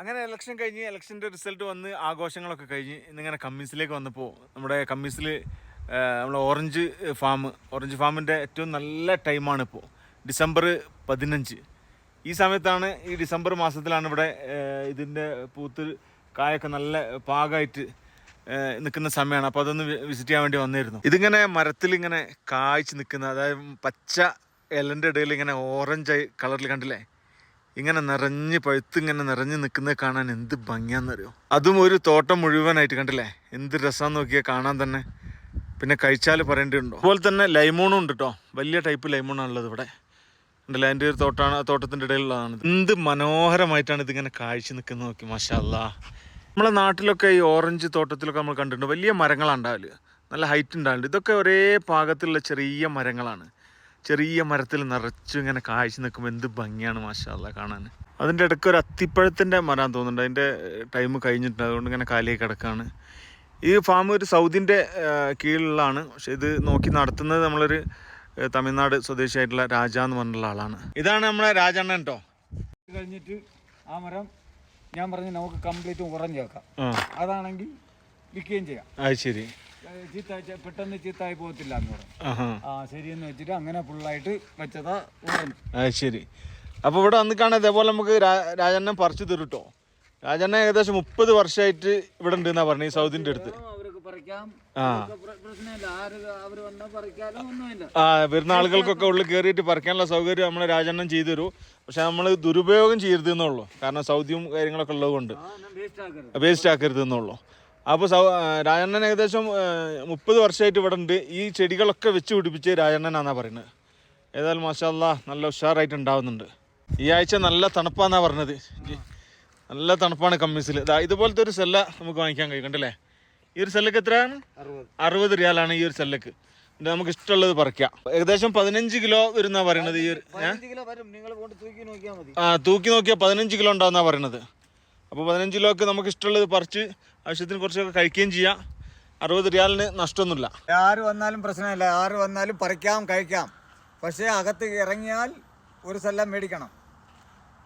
അങ്ങനെ ഇലക്ഷൻ കഴിഞ്ഞ് ഇലക്ഷന്റെ റിസൾട്ട് വന്ന് ആഘോഷങ്ങളൊക്കെ കഴിഞ്ഞ് ഇന്നിങ്ങനെ കമ്മീസിലേക്ക് വന്നപ്പോൾ നമ്മുടെ കമ്മീസിൽ നമ്മുടെ ഓറഞ്ച് ഫാം ഓറഞ്ച് ഫാമിന്റെ ഏറ്റവും നല്ല ടൈമാണ് ഇപ്പോൾ ഡിസംബർ പതിനഞ്ച്. ഈ സമയത്താണ് ഈ ഡിസംബർ മാസത്തിലാണ് ഇവിടെ ഇതിന്റെ പൂത്ത് കായൊക്കെ നല്ല പാകമായിട്ട് നിൽക്കുന്ന സമയമാണ് അപ്പോൾ അതൊന്ന് വിസിറ്റ് ചെയ്യാൻ വേണ്ടി വന്നിരുന്നു. ഇതിങ്ങനെ മരത്തിൽ ഇങ്ങനെ കായ്ച്ച് നിൽക്കുന്ന അതായത് പച്ച ഇലന്റെ ഇടയിൽ ഇങ്ങനെ ഓറഞ്ച് കളറിൽ കണ്ടില്ലേ? ഇങ്ങനെ നിറഞ്ഞ് പഴുത്ത് ഇങ്ങനെ നിറഞ്ഞ് നിൽക്കുന്നത് കാണാൻ എന്ത് ഭംഗിയാണെന്നറിയോ? അതും ഒരു തോട്ടം മുഴുവനായിട്ട് കണ്ടില്ലേ? എന്ത് രസം നോക്കിയാൽ കാണാൻ തന്നെ. പിന്നെ കഴിച്ചാൽ പറയേണ്ടതുണ്ടോ? അതുപോലെ തന്നെ ലൈമോണും ഉണ്ട് കേട്ടോ വലിയ ടൈപ്പ് ലൈമോണാണുള്ളത് ഇവിടെ. ഉണ്ടല്ലോ അതിന്റെ ഒരു തോട്ടാണ് തോട്ടത്തിന്റെ ഇടയിലുള്ളതാണ് എന്ത് മനോഹരമായിട്ടാണ് ഇതിങ്ങനെ കാഴ്ച നിൽക്കുന്നത് നോക്കി മഷാല്ല. നമ്മളെ നാട്ടിലൊക്കെ ഈ ഓറഞ്ച് തോട്ടത്തിലൊക്കെ നമ്മൾ കണ്ടിട്ടുണ്ട്. വലിയ മരങ്ങളാണ് ഉണ്ടാവില്ല നല്ല ഹൈറ്റ് ഉണ്ടാവലുണ്ട്. ഇതൊക്കെ ഒരേ പാകത്തിലുള്ള ചെറിയ മരങ്ങളാണ്. ചെറിയ മരത്തിൽ നിറച്ചു ഇങ്ങനെ കാഴ്ച നിൽക്കുമ്പോൾ എന്ത് ഭംഗിയാണ് മാഷാല്ല കാണാൻ. അതിന്റെ ഇടയ്ക്ക് ഒരു അത്തിപ്പഴത്തിന്റെ മരം തോന്നുന്നുണ്ട്. അതിന്റെ ടൈം കഴിഞ്ഞിട്ടുണ്ട്. അതുകൊണ്ട് ഇങ്ങനെ കാലിയായി കിടക്കുകയാണ് ഈ ഫാം ഒരു സൗദിന്റെ കീഴിലുള്ളതാണ്. പക്ഷെ ഇത് നോക്കി നടത്തുന്നത് നമ്മളൊരു തമിഴ്നാട് സ്വദേശിയായിട്ടുള്ള രാജ എന്ന് പറഞ്ഞുള്ള ആളാണ്. ഇതാണ് നമ്മളെ രാജണ്ണൻ കേട്ടോ കഴിഞ്ഞിട്ട് ആ മരം ഞാൻ പറഞ്ഞു നമുക്ക് കംപ്ലീറ്റ് ഉറഞ്ഞു വെക്കാം. അതാണെങ്കിൽ വിൽക്കുകയും ചെയ്യാം. അത് ശരി. ചീത്ത പെട്ടെന്ന് ചീത്തായി പോകത്തില്ല എന്ന് പറഞ്ഞു. ആഹാ. ആ ശരിയെന്ന് വെച്ചിട്ട് അങ്ങനെ ഫുള്ളായിട്ട് വെച്ചതാ ശരി. അപ്പോൾ ഇവിടെ വന്ന് കാണാൻ ഇതേപോലെ നമുക്ക് രാ- രാജണ്ണൻ പറിച്ചു തീർട്ടോ. രാജണ്ണ ഏകദേശം മുപ്പത് വർഷമായിട്ട് ഇവിടെ ഉണ്ട് എന്നാ പറഞ്ഞു ഈ സൗദിന്റെ അടുത്ത്. ആ വരുന്ന ആളുകൾക്കൊക്കെ ഉള്ളിൽ കയറിയിട്ട് പറിക്കാനുള്ള സൗകര്യം നമ്മളെ രാജണ്ണൻ ചെയ്തു തരൂ പക്ഷെ നമ്മൾ ദുരുപയോഗം ചെയ്യരുത് എന്നുള്ളൂ കാരണം സൗദിയും കാര്യങ്ങളൊക്കെ ഉള്ളതുകൊണ്ട് വേസ്റ്റ് ആക്കരുത്. എന്നുള്ളൂ അപ്പോൾ സൗ രാജണ്ണൻ ഏകദേശം മുപ്പത് വർഷമായിട്ട് ഇവിടെ ഉണ്ട്. ഈ ചെടികളൊക്കെ വെച്ച് പിടിപ്പിച്ച് രാജണ്ണനാന്നാ പറയുന്നത്. ഏതായാലും മാഷാല്ല നല്ല ഉഷാറായിട്ട് ഉണ്ടാവുന്നുണ്ട്. ഈ ആഴ്ച നല്ല തണുപ്പാന്നാ പറഞ്ഞത്. നല്ല തണുപ്പാണ് കമ്മീസിൽ ഇതാ ഇതുപോലത്തെ ഒരു സെല്ല നമുക്ക് വാങ്ങിക്കാൻ കഴിയും കണ്ടല്ലേ? ഈ ഒരു സെല്ലക്ക് എത്രയാണ്? അറുപത് റിയാലാണ് ഈ ഒരു സെല്ലക്ക്. നമുക്ക് ഇഷ്ടമുള്ളത് പറിക്കാം. ഏകദേശം പതിനഞ്ച് കിലോ വരുന്ന പറയണത് ഈ ഒരു ആ തൂക്കി നോക്കിയാൽ പതിനഞ്ച് കിലോ ഉണ്ടാവുന്ന പറയണത് അപ്പോൾ പതിനഞ്ച് കിലോക്ക് നമുക്ക് ഇഷ്ടമുള്ളത് പറിച്ച് ആവശ്യത്തിന് കുറച്ചൊക്കെ കഴിക്കുകയും ചെയ്യാം. അറുപത് റിയാലിന് നഷ്ടമൊന്നുമില്ല. ആര് വന്നാലും പ്രശ്നമില്ല. ആര് വന്നാലും പറിക്കാം കഴിക്കാം. പക്ഷേ അകത്ത് ഇറങ്ങിയാൽ ഒരു സെല്ല മേടിക്കണം.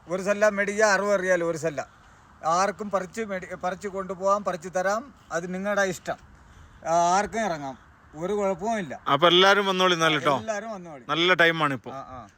ഒരു സെല്ല മേടിക്കുക അറുപത് റിയാൽ ഒരു സെല്ല. ആർക്കും പറിച്ച് മേടി പറിച്ച് കൊണ്ടുപോകാം പറിച്ച് തരാം. അത് നിങ്ങളുടെ ഇഷ്ടം. ആർക്കും ഇറങ്ങാം. ഒരു കുഴപ്പവും ഇല്ല. അപ്പോൾ എല്ലാവരും വന്നോളി നല്ല കേട്ടോ എല്ലാവരും വന്നോളി. നല്ല ടൈമാണ് ആ.